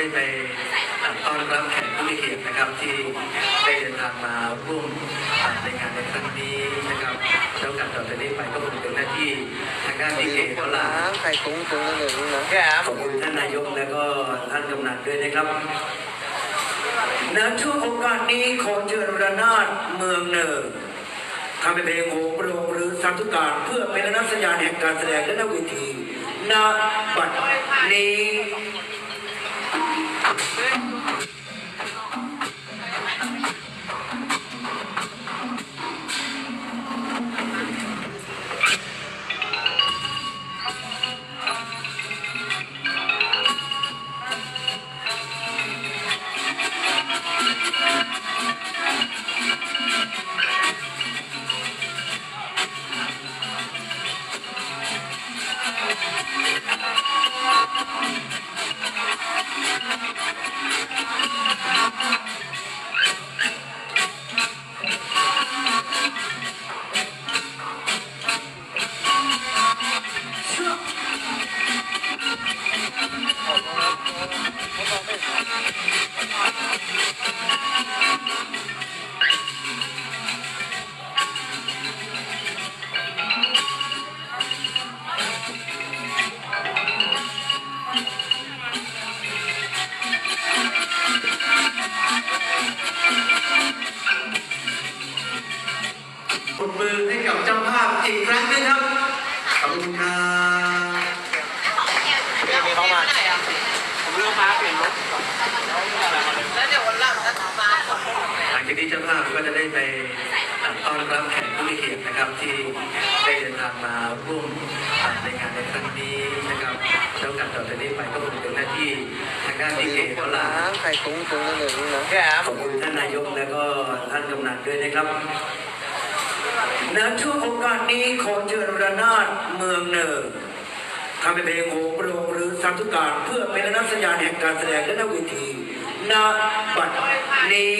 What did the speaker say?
มีเกียรตินะครับที่ได้เดินทางมาร่วมในงานในครั้งนี้นะครับแล้วการต่อจากนี้ไปก็คงเป็นหน้าที่ทางด้านดีเกเขาลาน้ำไข่ตุ้งตุ้งนั่นเลยนะขอบคุณท่านนายกและก็ท่านกำนันด้วยนะครับณช่วงโอกาสนี้ขอเชิญระนาดเมืองเนิร์ทำเป็นเพลงโหมโรงหรือสาธุการเพื่อเป็นนักสัญญาณแห่งการแสดงและนเวทีณบัดนี้ ปรบมือให้กับเจ้าภาพอีกครั้งหนึงครับ ขอบคุณครับมีเขามาผมเลือกมาเปลี่ยนรถแล้วเดี๋ยววันหลังจะมาหลังจากนี้เจ้าภาพก็จะได้ไปต้อนรับแขกผู้มีเกียรตินะครับที่ได้เดินทางมาร่วมในงานในครั้งนี้นะครับแล้วการต่อจากนี้ไปก็คงเป็นหน้าที่ทางด้านดีเกเขาลาน้ำไข่ตุ้งตุ้งนั่นเลยนะขอบคุณท่านนายกและก็ท่านกำนันด้วยนะครับ ณช่วงโอกาสนี้ขอเชิญระนาดเมืองเนิร์ทำเป็นเพลงโหมโรงหรือสาธุการเพื่อเป็นนักสัญญาณแห่งการแสดงและนเวทีณบัดนี้